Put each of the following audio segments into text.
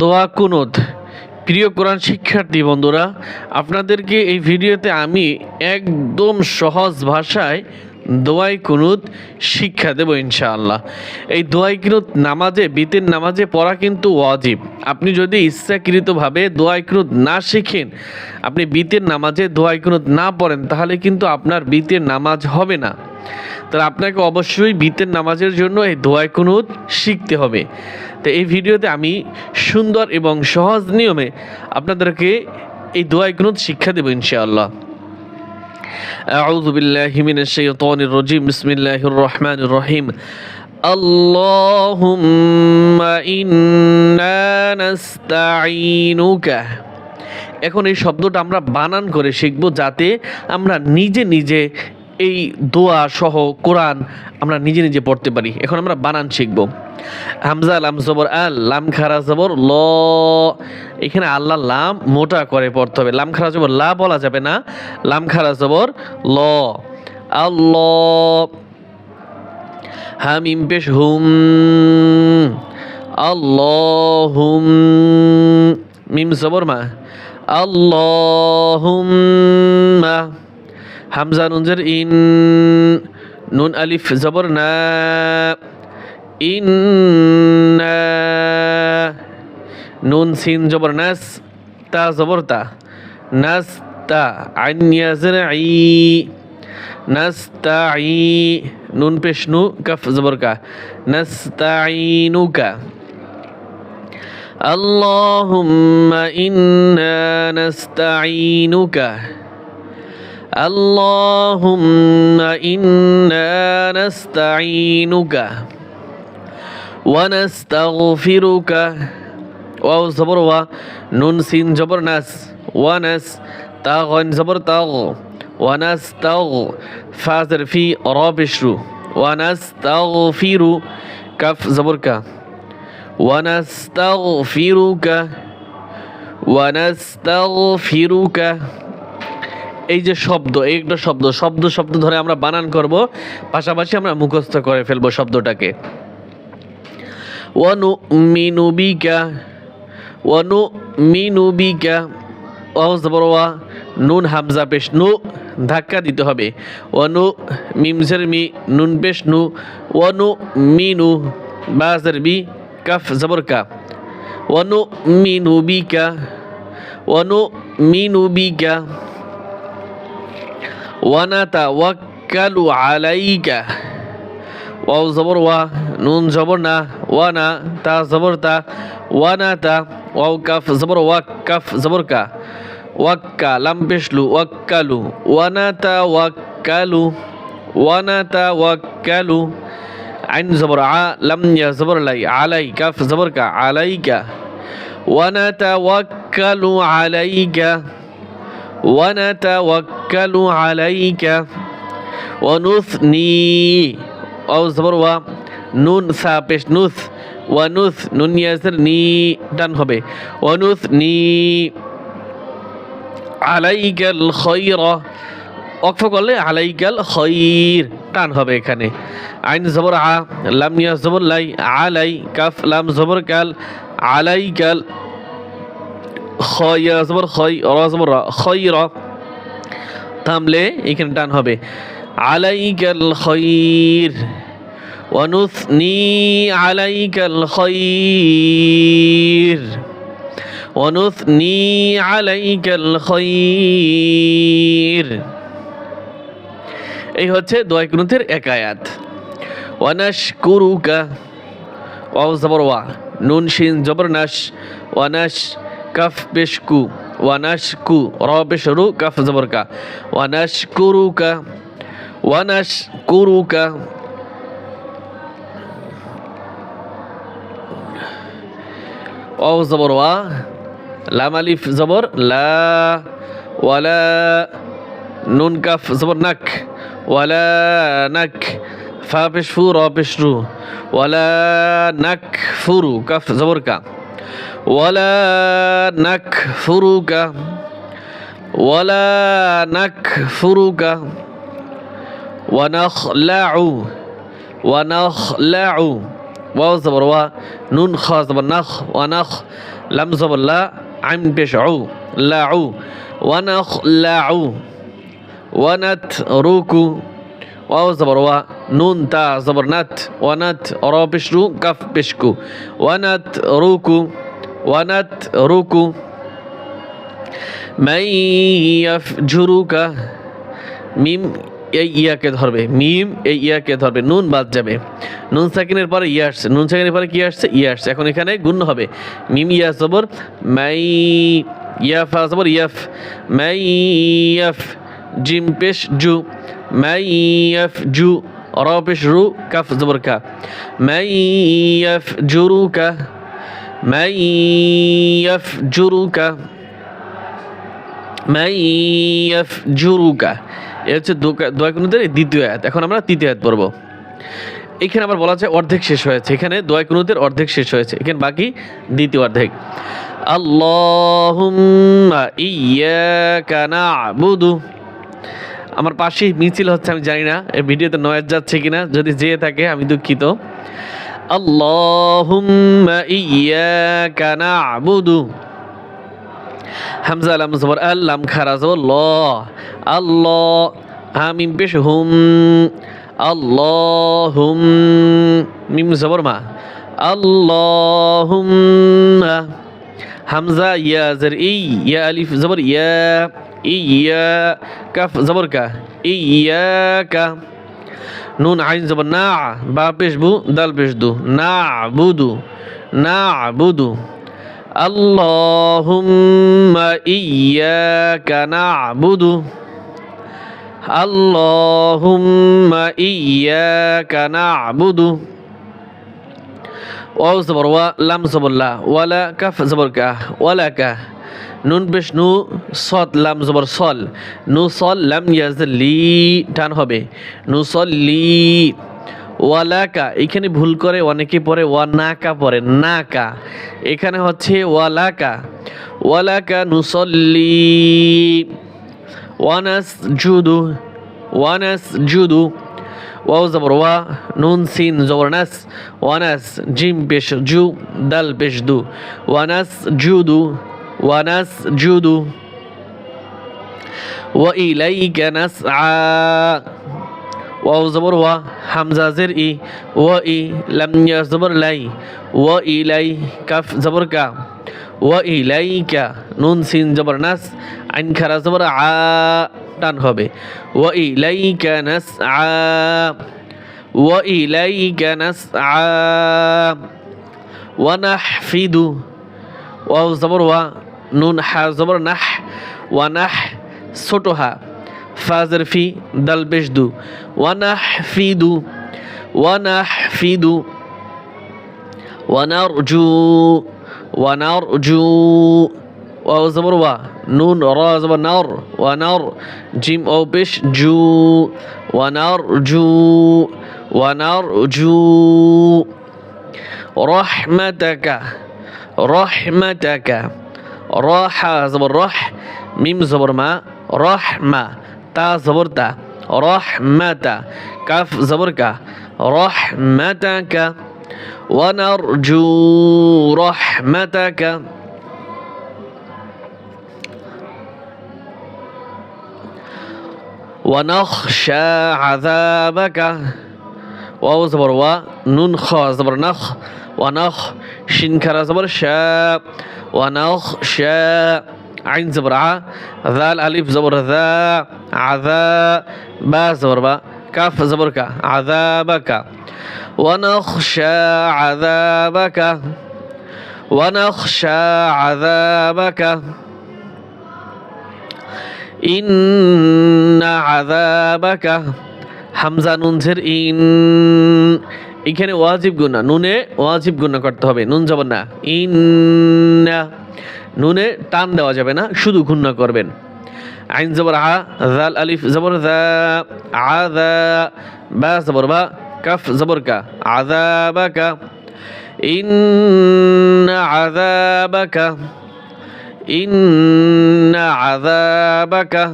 দোয়া কুনুত। প্রিয় কোরআন শিক্ষার্থী বন্ধুরা, আপনাদেরকে এই ভিডিওতে আমি একদম সহজ ভাষায় দোয়াই কুনুত শিক্ষা দেব ইনশাআল্লাহ। এই দোয়াই কুনুত নামাজে, বিতের নামাজে পড়া কিন্তু ওয়াজিব। আপনি যদি ইচ্ছাকৃতভাবে দোয়াই কুনুত না শিখেন, আপনি বিতের নামাজে দোয়াই কুনুত না পড়েন, তাহলে কিন্তু আপনার বিতের নামাজ হবে না। তাহলে আপনাকে অবশ্যই বিতের নামাজের জন্য এই দোয়াই কুনুত শিখতে হবে তো এই ভিডিওতে আমি সুন্দর এবং সহজ নিয়মে আপনাদেরকে এই দোয়াই কুনুত শিক্ষা দেবো ইনশাআল্লাহ أعوذ بالله من الشيطان الرجيم بسم الله الرحمن الرحيم اللهم إنا نستعينك এখন এই শব্দটা আমরা বানান করে শিখব যাতে আমরা নিজে নিজে এই দোয়া সহ কোরআন আমরা নিজে নিজে পড়তে পারি। এখন আমরা বানান শিখব। হামজা, লাম জবর, আল, লাম খারা জবর, ল। এখানে আল্লাহ লাম মোটা করে পড়তে হবে। লাম খারা জবর, লা বলা যাবে না। লাম খারা জবর, ল। আল্লাহ হামিম পেশ হুম। আল্লাহুম। মিম জবর মা। আল্লাহুম্মা হামজা নুনজের ইন নুন আলিফ জবর না ইন্না নুন সিন জবর নাস তা জবর তা নাস তা আইন ইয়াজের আই নাস্তাই নুন পেশ নু কফ জবর কা নাস্তাইনুকা اللهم إنا نستعينك اللهم إنا نستعينك ونستغفرك واو زبر و نون سين جبر ناس ونس تاغن زبر تاغ ونستغ فازر في رابشرو ونستغفر كف زبر كا ونستغفرك ونستغفرك এই যে শব্দ, এই একটা শব্দ শব্দ শব্দ ধরে আমরা বানান করব, পাশাপাশি আমরা মুখস্থ করে ফেলব শব্দটাকে। ওয়ানুমিনু বিকা ওয়ানুমিনু বিকা ওয়াও জবর ওয়া, নুন হামজা পেশ নু, ধাক্কা দিতে হবে। ওয়ানু মিমজের মি, নুন পেশ নু ওয়ানু মিনু বাজের বি কাফ জবর কা। ওয়ানু মিনু ওয়ানু মিনু বিকা ওয়ানাতাওয়াক্কালু আলাইকা ওয়াও জবর ওয়া নুন জবর না ওয়ানা তা জবর তা ওয়ানা তা ওয়াও কাফ জবর ওয়াক কাফ জবর কা ওয়াক্কা লাম পেশলু ওয়াক্কালু ওয়ানাতা ওয়াক্কালু ওয়ানাতা ওয়াক্কালু আইন জবর আ লাম ইয়া জবর লাই আলাই কাফ জবর কা আলাইকা ওয়ানাতা ওয়াক্কালু আলাইকা ونتوكل عليك ونثني أو زبر و নুন সা পেশ নুথ ওয়ানুথ নুন ইয়াসের নি টান হবে ওয়ানুথ নি আলাইকাল খৈর অক্ষ করলে আলাইকাল খৈর টান হবে এখানে আইন জবর আ লাম ইয়া জবর লাই আলাই কাফ লাম জবর কাল আলাইকাল খয় জবর খয় র জবর র খয় র থামলে এখানে টান হবে। আলাইকাল খৈর অনুসনি আলাইকাল খৈর অনুসনি আলাইকাল খৈর। এই হচ্ছে দোয়া কুনুতের এক আয়াত। ওয়ানাশকুরুকা ওয়া জবর ওয়া, নুন শিন জবরনাশ নাশ কাফ পেশকু ওয়ানাশকু র পেশরু কাফ জবর কা ওয়ানাশকুরুকা ওয়ানাশকুরুকা ওয়াও জবর ওয়া লাম আলিফ জবর লা ওয়ালা নুন কাফ জবর নাক ওয়ালা নাক ফা পেশ ফু র পেশ রু ওয়ালা নাক ফুরু ولا نكفرك ولا نكفرك. ونخلع ونخلع. واو زبر وا. نون خاص زبر نخ ونخ. لم زبر لا. عين بيش عو. لاعو ونخلع. ونترك. واو زبر وا. نون تا زبر نت. ونت را بشرو كف بشكو. ونترك. রুকু মাই ইয়াফজুরুকা মিম এই ইয়াকে ধরবে, মিম এই ইয়াকে ধরবে, নুন বাদ যাবে। নুন সাকিনের পরে ইয়া আসছে, নুন সাকিনের পরে কি আসছে? ইয়া আসছে। এখন এখানে গুণ হবে। মিম ইয়া জবর, মাই ইয়াফ জবর, ইয়াফ, মাই ইয়াফ জিম পেশ জু, মাই ইয়াফ জু, র পেশ রু, কাফ জবর কা, মাই ইয়াফ জুরুকা মাই জুরুকা মাই ইয়াফ জুরুকা এ হচ্ছে দোয়া কুনুদের দ্বিতীয় আয়াত। এখন আমরা তৃতীয় আয়াত পড়ব। এখানে আবার বলা যায় অর্ধেক শেষ হয়েছে। এখানে দোয়া কুনুদের অর্ধেক শেষ হয়েছে। এখানে বাকি দ্বিতীয় অর্ধেক। আল্লাহুম্মা ইয়াকা না'বুদু। আমার পাশেই মিছিল হচ্ছে, আমি জানি না এই ভিডিওতে নয়েজ যাচ্ছে কিনা। যদি যেয়ে থাকে, আমি দুঃখিত। আল্লাহুম্মা ইয়াকা না'বুদু হামজা লাম জবর আল লাম খারা জবর ল আল্লাহ হামিম পেশ হুম আল্লাহুম মিম জবর মা হামজা ইয়া জের ই ইয়া আলিফ জবর ইয়া ইয়া কাফ জবর কা ইয়াকা নুন আইন জবর না বা পেশ বু দাল পেশ দু না বুদু না বুদু اللهم إياك نعبد اللهم إياك نعبد واو زبر و لم زبر لا ولا كف زبر كا ولا كا নুন পেশ নু সৎ লাম জবর সল। নু সল, লাম ইয়াজ লি, টান হবে। নু সল, লি, ওয়ালাকা। এখানে ভুল করে, অনেকে পরে ওয়া নাকা পরে, নাকা। এখানে হচ্ছে ওয়ালাকা। ওয়ালাকা, নু নুসল্লি ওয়ানাস, জুদু ওয়ানাস, জুদু। ওয়াও জবর, ওয়া, নুন, সিন, জবর, নাস। ওয়ানাস, জিম, পেশ, জু, দাল, পেশ, দু। ওয়ানাস, জুদু ওয়ানাস জুদু وإليك نسعى ওয়াও জবর ওয়া হামজা জের ই ও ই লাম ইয়া জবর লাই ও ই লাই কাফ জবর কা ও ই লাই কা নুন সিন জবর নাস আইন খারা জবর আ টান হবে ও ই লাই কা নাস আ ও ই লাই কা নাস আ ওয়ানাহফিদু ওয়াও জবর ওয়া নুন হা জবর নাহ ওয়ানাহ ছোট হা ফাজের ফি দাল পেশ দু ওয়ানাহফিদু ওয়ানাহফিদু ওয়ানারজু ওয়ানারজু ওয়াও জবর ওয়া নুন র জবর নার ওয়ানার জিম ও পেশ জু ওয়ানারজু ওয়ানারজু রহমাতাকা রহমাতাকা راح زبر راح ميم زبر ما راح ما. تا زبر تا راح ما تا. كاف زبر كا راح ما تا كا. ونرجو رحمتك ونخشى عذابك. واو زبر وا نون خا زبر نخ. ونخ شين كرا زبر شاب ونخشى عين زبرعة ذال ألف الألف زبر ذا عذا با زبر با كاف زبر كا عذابك ونخشى عذابك ونخشى عذابك إن عذابك حمزة ننذر إن. এখানে ওয়াজিব গুণা। নুনে ওয়াজিব গুণা করতে হবে। নুন যাব না। ইন নুনে টান দেওয়া যাবে না, শুধু গুণা করবেন। আইন জবর আ জাল আলিফ জবর আ বা জবর বা, কাফ জবর কা আযাবাকা ইন আযাবাকা ইন আযাবাকা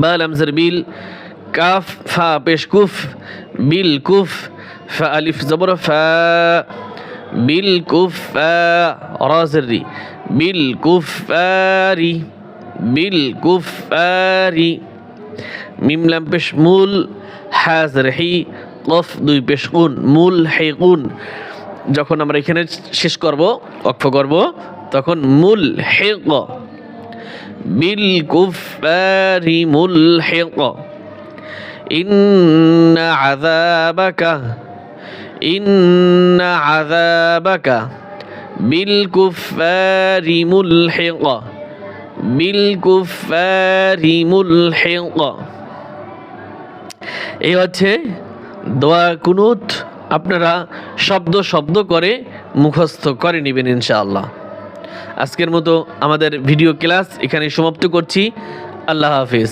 বা লামজের বিল কাফ, ফা, পেশ কুফ বিল কুফ, ফা, আলিফ, জবর, ফা বিল কুফা রাজরি বিল কুফারি বিল কুফারি মিম, লাম, পেশ, মূল হাজর হি, কফ, দুই, পেশ কুন মূল, হে কুন যখন আমরা এখানে শেষ করব, অক্ষ করব, তখন মূল, হে, ক বিল কুফারি মূল, হে, ক إن عذابك إن عذابك بالكفار ملحق بالكفار ملحق এই হচ্ছে দোয়া কুনুত আপনারা শব্দ শব্দ করে মুখস্থ করে নেবেন ইনশাআল্লাহ আজকের মতো আমাদের ভিডিও ক্লাস এখানে সমাপ্ত করছি আল্লাহ হাফিজ